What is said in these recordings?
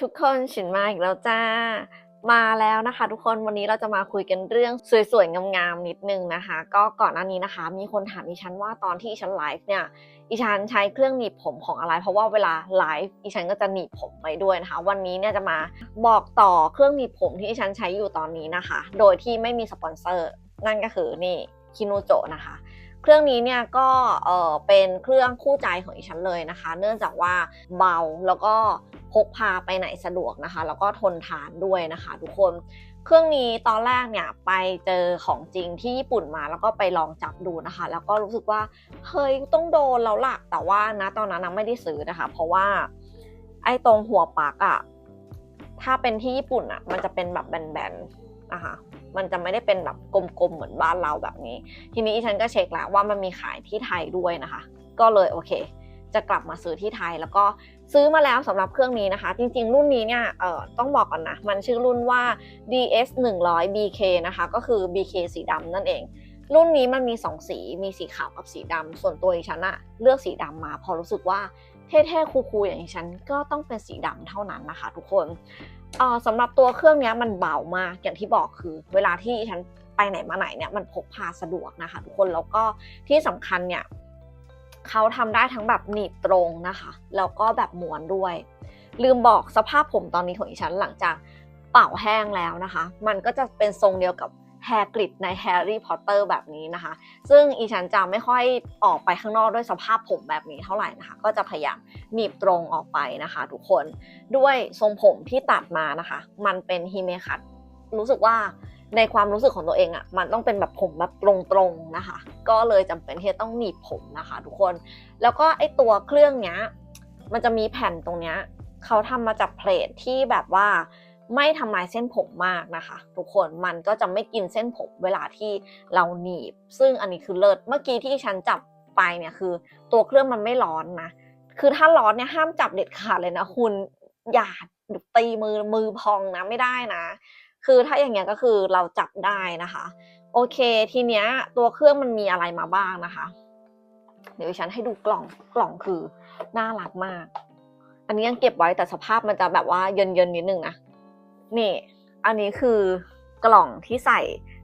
ทุกคนฉินมาอีกแล้วจ้า มาแล้วนะคะ ทุกคนวันนี้เราจะมาคุยกันเรื่องสวยๆ งามๆ นิดนึงนะคะ ก็ก่อนหน้านี้นะคะ มีคนถามอีฉันว่าตอนที่อีฉันไลฟ์เนี่ยอีฉันใช้เครื่องหนีบผมของอะไร เพราะว่าเวลาไลฟ์อีฉันก็จะหนีบผมไปด้วยนะคะ วันนี้เนี่ยจะมาบอกต่อเครื่องหนีบผมที่อีฉันใช้อยู่ตอนนี้นะคะ โดยที่ไม่มีสปอนเซอร์นั่นก็คือนี่คิโนโจนะคะเครื่องนี้เนี่ยก็เออเป็นเครื่องคู่ใจของอีฉันเลยนะคะ เนื่องจากว่าเบาแล้วก็ พกพาไปไหนสะดวกนะคะ แล้วก็ทนทานด้วยนะคะ ทุกคนเครื่องนี้ตอนแรกเนี่ยไปเจอของจริงที่ญี่ปุ่นมาแล้วก็ไปลองจับดูนะคะ แล้วก็รู้สึกว่าเฮ้ยต้องโดนแล้วล่ะแต่ว่านะตอนนั้นไม่ได้ซื้อนะคะ เพราะว่าไอ้ตรงหัวปลักอะถ้าเป็นที่ญี่ปุ่นอะมันจะเป็นแบบแบนๆนะคะมันจะไม่ได้เป็นแบบกลมๆเหมือนบ้านเราแบบนี้ ทีนี้ฉันก็เช็คแล้วว่ามันมีขายที่ไทยด้วยนะคะ ก็เลยโอเค จะกลับมาซื้อที่ไทย แล้วก็ซื้อมาแล้วสำหรับเครื่องนี้นะคะ จริงๆ รุ่นนี้เนี่ยเอ่อต้องบอกก่อนนะ มันชื่อรุ่นว่า DS 100 BK นะคะ ก็คือ BK สีดำนั่นเอง รุ่นนี้มันมี 2 สี มีสีขาวกับสีดำส่วนตัวดิฉันอะเลือกสีดำมาเพอรู้สึกว่าเท่ๆ คูลๆอย่างฉันก็ต้องเป็นสีดำเท่านั้นนะคะทุกคนเอ่อสำหรับตัวเครื่องนี้มันเบามากอย่างที่บอกคือ เวลาที่ฉันไปไหนมาไหนเนี่ยมันพกพาสะดวกนะคะทุกคนแล้วก็ที่สำคัญเนี่ย เขาทำได้ทั้งแบบหนีบตรงนะคะ แล้วก็แบบม้วนด้วย ลืมบอกสภาพผมตอนนี้ของดิฉันหลังจากเป่าแห้งแล้วนะคะ มันก็จะเป็นทรงเดียวกับแฮร์กริดในแฮร์รี่พอตเตอร์แบบนี้นะคะ ซึ่งอีฉันจะไม่ค่อยออกไปข้างนอกด้วยสภาพผมแบบนี้เท่าไหร่นะคะ ก็จะพยายามหนีบตรงออกไปนะคะ ทุกคน ด้วยทรงผมที่ตัดมานะคะ มันเป็นฮิเมคัตรู้สึกว่า ในความรู้สึกของตัวเองอะ่ะมันต้องเป็นแบบผมแบบตรงๆนะคะ ก็เลยจำเป็นที่จะต้องหนีบผมนะคะ ทุกคน แล้วก็ไอตัวเครื่องเนี้ยมันจะมีแผ่นตรงเนี้ยเขาทำมาจากเพลทที่แบบว่าไม่ทำลายเส้นผมมากนะคะ ทุกคนมันก็จะไม่กินเส้นผมเวลาที่เราหนีบ ซึ่งอันนี้คือเลิศเมื่อกี้ที่ฉันจับไปเนี่ยคือ ตัวเครื่องมันไม่ร้อนนะคือถ้าร้อนเนี่ยห้ามจับเด็ดขาดเลยนะคุณอย่าตีมือมือพองนะไม่ได้นะ คือถ้าอย่างเงี้ยก็คือเราจับได้นะคะ โอเคทีเนี้ยตัวเครื่องมันมีอะไรมาบ้างนะคะ เดี๋ยวฉันให้ดูกล่องกล่องคือน่ารักมาก อันนี้ยังเก็บไว้แต่สภาพมันจะแบบว่าเยินเยินนิดนึงนะนี่ อันนี้คือกล่องที่ใส่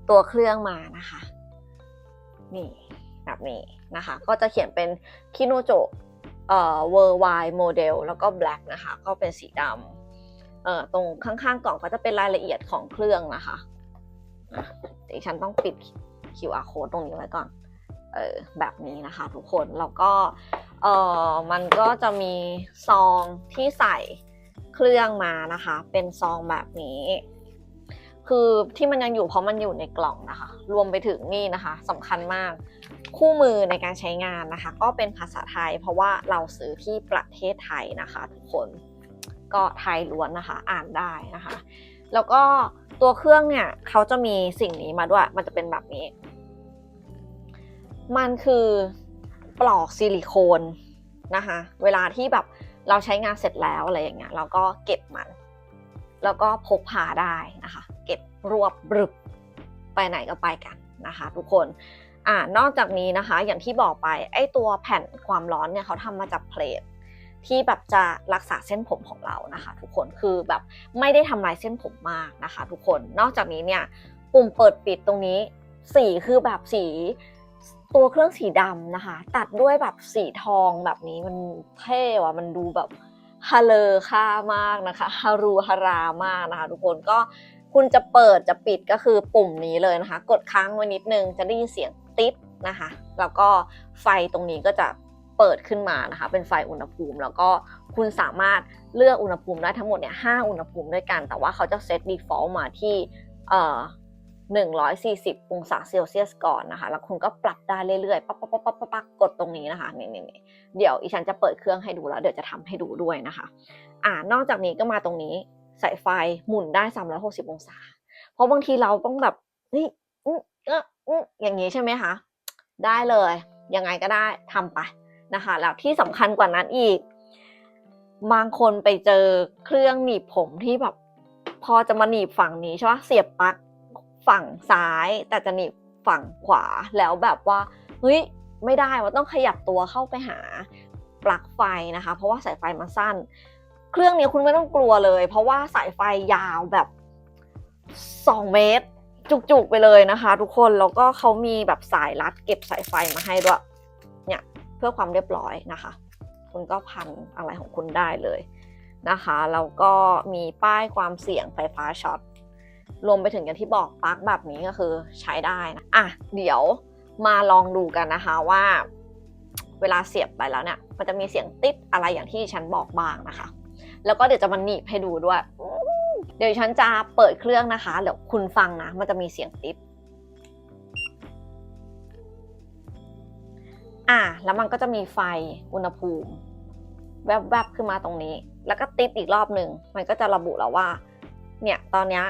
ตัวเครื่องมานะคะ นี่แบบนี้นะคะ ก็จะเขียนเป็นคิโนโจเอ่อ worldwide model แล้วก็ black นะคะ ก็เป็นสีดำ เอ่อตรงข้างๆกล่องก็จะเป็นรายละเอียดของเครื่องนะคะเดี๋ยวฉันต้องปิด QR code ตรงนี้ไว้ก่อน เออแบบนี้นะคะทุกคน แล้วก็เออมันก็จะมีซองที่ใส่เครื่องมานะคะ เป็นซองแบบนี้ คือที่มันยังอยู่เพราะมันอยู่ในกล่องนะคะ รวมไปถึงนี่นะคะสำคัญมาก คู่มือในการใช้งานนะคะ ก็เป็นภาษาไทย เพราะว่าเราซื้อที่ประเทศไทยนะคะ ทุกคน ก็ไทยล้วนนะคะ อ่านได้นะคะ แล้วก็ตัวเครื่องเนี่ยเขาจะมีสิ่งนี้มาด้วย มันจะเป็นแบบนี้ มันคือปลอกซิลิโคนนะคะ เวลาที่แบบเราใช้งานเสร็จแล้วอะไรอย่างเงี้ยเราก็เก็บมัน แล้วก็พกพาได้นะคะ เก็บรวบรึบไปไหนก็ไปกันนะคะ ทุกคนอ่านอกจากนี้นะคะ อย่างที่บอกไปไอ้ตัวแผ่นความร้อนเนี่ยเขาทำมาจากเพลท ที่แบบจะรักษาเส้นผมของเรานะคะ ทุกคนคือแบบไม่ได้ทำลายเส้นผมมากนะคะ ทุกคนนอกจากนี้เนี่ยปุ่มเปิดปิดตรงนี้ สีคือแบบสีตัวเครื่องสีดำนะคะ ตัดด้วยแบบสีทองแบบนี้มันเท่ว่ะมันดูแบบฮาเลอค่ามากนะคะฮารูฮารามากนะคะ ทุกคนก็คุณจะเปิดจะปิดก็คือปุ่มนี้เลยนะคะ กดค้างไว้นิดนึงจะได้ยินเสียงติ๊บนะคะ แล้วก็ไฟตรงนี้ก็จะ เปิดขึ้นมานะคะ เป็นไฟอุณหภูมิ แล้วก็คุณสามารถเลือกอุณหภูมิได้ทั้งหมดเนี่ยห้าอุณหภูมิด้วยกัน แต่ว่าเขาจะเซต default มาที่เอ่อ140 องศาเซลเซียสก่อนนะคะ แล้วคุณก็ปรับได้เรื่อยๆ ปั๊บปั๊บปั๊บปั๊บปั๊บกดตรงนี้นะคะนี่นี่นี่เดี๋ยวอีฉันจะเปิดเครื่องให้ดูแล้ว เดี๋ยวจะทำให้ดูด้วยนะคะ อ่านอกจากนี้ก็มาตรงนี้ใส่ไฟหมุนได้ 360 องศา เพราะบางทีเราต้องแบบนี่อื้ออื้ออย่างนี้ใช่ไหมคะ ได้เลย ยังไงก็ได้ทำไป นะคะแล้วที่สำคัญกว่านั้นอีก บางคนไปเจอเครื่องหนีบผมที่แบบพอจะมาหนีบฝั่งนี้ใช่ปะเสียบปลั๊กฝั่งซ้าย แต่จะหนีบฝั่งขวาแล้วแบบว่าเฮ้ยไม่ได้ว่าต้องขยับตัวเข้าไปหาปลั๊กไฟนะคะ เพราะว่าสายไฟมันสั้น เครื่องนี้คุณไม่ต้องกลัวเลย เพราะว่าสายไฟยาวแบบ 2 เมตร จุกๆไปเลยนะคะ ทุกคนแล้วก็เขามีแบบสายรัดเก็บสายไฟมาให้ด้วย เพื่อความเรียบร้อยนะคะ คุณก็พันอะไรของคุณได้เลยนะคะแล้วก็มีป้ายความเสี่ยงไฟฟ้าช็อตรวมไปถึงอย่างที่บอกปลั๊กแบบนี้ก็คือใช้ได้นะอะเดี๋ยวมาลองดูกันนะคะว่า เวลาเสียบไปแล้วเนี่ย มันจะมีเสียงติดอะไรอย่างที่ฉันบอกบ้างนะคะ แล้วก็เดี๋ยวจะมาหนีบให้ดูด้วย เดี๋ยวฉันจะเปิดเครื่องนะคะเดี๋ยวคุณฟังนะ มันจะมีเสียงติด อะแล้วมันก็จะมีไฟอุณหภูมิ แวบๆขึ้นมาตรงนี้ แล้วก็ติดอีกรอบหนึ่งมันก็จะระบุแล้วว่า เนี่ยตอนนี้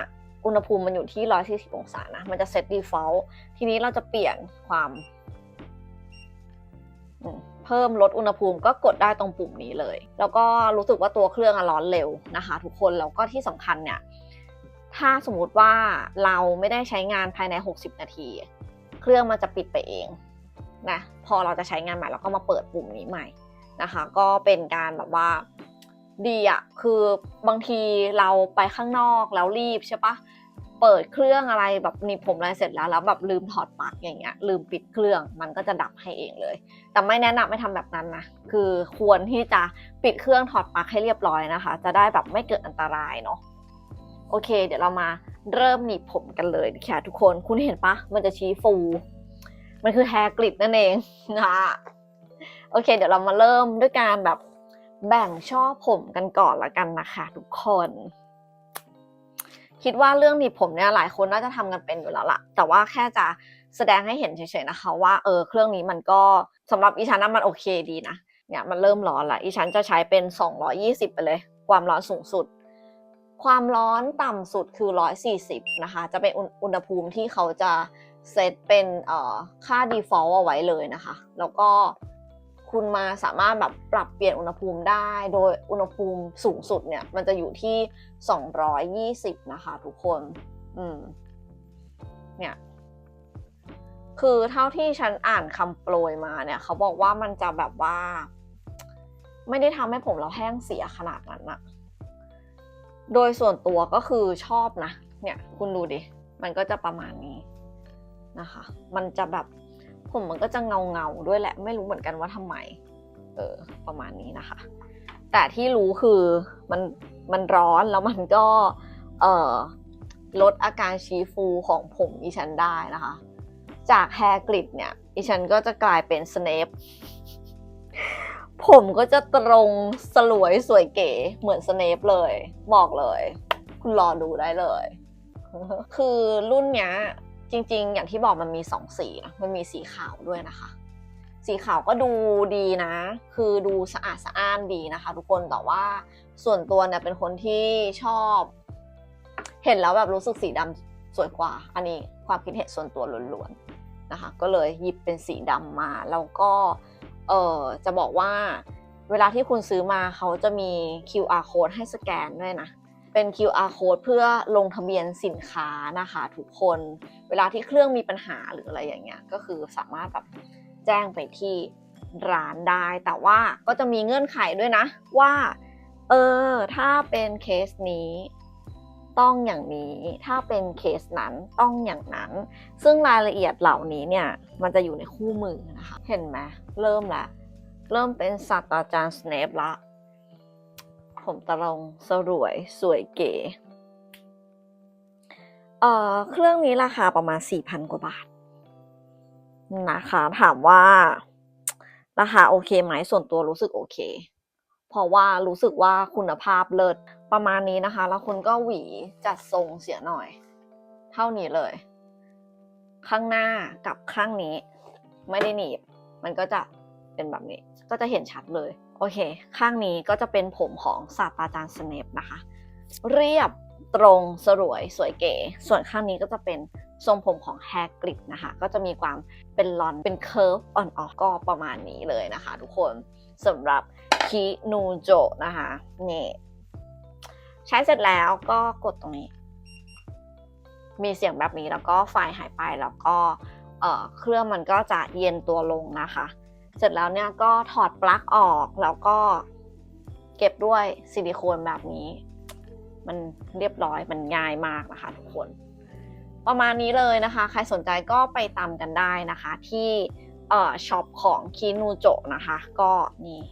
อุณหภูมิมันอยู่ที่ 140 องศานะ มันจะเซต default ทีนี้เราจะเปลี่ยนความเพิ่มลดอุณหภูมิก็กดได้ตรงปุ่มนี้เลย แล้วก็รู้สึกว่าตัวเครื่องอะร้อนเร็วนะคะ ทุกคนแล้วก็ที่สำคัญเนี่ย ถ้าสมมติว่าเราไม่ได้ใช้งานภายใน 60 นาที เครื่องมันจะปิดไปเอง นะพอเราจะใช้งานใหม่เราก็มาเปิดปุ่มนี้ใหม่นะคะ ก็เป็นการแบบว่าดีอะคือบางทีเราไปข้างนอกแล้วรีบใช่ปะเปิดเครื่องอะไรแบบนีบผมอะไรเสร็จแล้วแล้วแบบลืมถอดปลั๊กอย่างเงี้ยลืมปิดเครื่องมันก็จะดับให้เองเลย แต่ไม่แนะนำไม่ทำแบบนั้นนะคือควรที่จะปิดเครื่องถอดปลั๊กให้เรียบร้อยนะคะ จะได้แบบไม่เกิดอันตรายเนาะโอเค เดี๋ยวเรามาเริ่มหนีบผมกันเลยค่ะทุกคนคุณเห็นปะมันจะชี้ฟู มันคือแฮร์กริดนั่นเองนะโอเค เดี๋ยวเรามาเริ่มด้วยการแบบแบ่งช่อผมกันก่อนละกันนะคะทุกคน คิดว่าเรื่องหนีบผมเนี่ยหลายคนน่าจะทำกันเป็นอยู่แล้วล่ะ แต่ว่าแค่จะแสดงให้เห็นเฉยๆนะคะ ว่าเออเครื่องนี้มันก็สำหรับอีชันนะมันโอเคดีนะเนี่ยมันเริ่มร้อนละอีชันจะใช้เป็น 220 ไปเลย ความร้อนสูงสุด ความร้อนต่ำสุดคือ 140 นะคะ จะเป็นอุณหภูมิที่เขาจะเซตเป็นค่า default เอาไว้เลยนะคะ แล้วก็คุณมาสามารถแบบปรับเปลี่ยนอุณหภูมิได้ โดยอุณหภูมิสูงสุดเนี่ย มันจะอยู่ที่ 220 นะคะทุกคน อืม เนี่ย คือเท่าที่ฉันอ่านคำโปรยมาเนี่ย เขาบอกว่ามันจะแบบว่า ไม่ได้ทำให้ผมเราแห้งเสียขนาดนั้นอะ โดยส่วนตัวก็คือชอบนะ เนี่ยคุณดูดิ มันก็จะประมาณนี้นะคะ มันจะแบบผมมันก็จะเงาเงาๆด้วยแหละ ไม่รู้เหมือนกันว่าทำไม เออ ประมาณนี้นะคะ แต่ที่รู้คือมันมันร้อนแล้วมันก็เออลดอาการชี้ฟูของผมอีฉันได้นะคะ จากแฮร์กริดเนี่ยอีฉันก็จะกลายเป็นสเนป ผมก็จะตรงสลวยสวยเก๋เหมือนสเนปเลย บอกเลย คุณรอดูได้เลย คือรุ่นเนี้ยจริง ๆ อย่างที่บอกมันมีสองสีนะมันมีสีขาวด้วยนะคะ สีขาวก็ดูดีนะ คือดูสะอาดสะอ้านดีนะคะ ทุกคนแต่ว่าส่วนตัวเนี่ยเป็นคนที่ชอบ เห็นแล้วแบบรู้สึกสีดำสวยกว่า อันนี้ความคิดเห็นส่วนตัวล้วนๆนะคะ ก็เลยหยิบเป็นสีดำมาแล้วก็ เออจะบอกว่าเวลาที่คุณซื้อมาเขาจะมี QR code ให้สแกนด้วยนะ เป็น QR code เพื่อลงทะเบียนสินค้านะคะทุกคน เวลาที่เครื่องมีปัญหาหรืออะไรอย่างเงี้ย ก็คือสามารถแบบแจ้งไปที่ร้านได้ แต่ว่าก็จะมีเงื่อนไขด้วยนะว่า เออ ถ้าเป็นเคสนี้ ต้องอย่างนี้ถ้าเป็นเคสนั้นต้องอย่างนั้น ซึ่งรายละเอียดเหล่านี้เนี่ยมันจะอยู่ในคู่มือนะคะ เห็นไหมเริ่มละเริ่มเป็นศาสตราจารย์สเนปละ ผมตะลงสรวยสวยเก๋เอ่อเครื่องนี้ราคาประมาณ 4,000 กว่าบาทนะคะ ถามว่าราคาโอเคไหมส่วนตัวรู้สึกโอเค เพราะว่ารู้สึกว่าคุณภาพเลิศ ประมาณนี้นะคะ แล้วคุณก็หวีจัดทรงเสียหน่อย เท่านี้เลย ข้างหน้ากับข้างนี้ ไม่ได้หนีบ มันก็จะเป็นแบบนี้ ก็จะเห็นชัดเลย โอเค ข้างนี้ก็จะเป็นผมของศาสตราจารย์สเนปนะคะ เรียบตรงสรวยสวยเก๋ ส่วนข้างนี้ก็จะเป็นทรงผมของแฮร์กริดนะคะ ก็จะมีความเป็นลอน เป็นเคิร์ฟอ่อนๆก็ประมาณนี้เลยนะคะ ทุกคนสำหรับคินูโจนะคะนี่ ใช้เสร็จแล้วก็กดตรงนี้ มีเสียงแบบนี้แล้วก็ไฟหายไปแล้วก็เเครื่องมันก็จะเย็นตัวลงนะคะ เสร็จแล้วเนี่ยก็ถอดปลั๊กออกแล้วก็เก็บด้วยซิลิโคนแบบนี้ มันเรียบร้อยมันง่ายมากนะคะทุกคน ประมาณนี้เลยนะคะ ใครสนใจก็ไปตามกันได้นะคะที่ช็อปของคินูโจนะคะ ก็นี่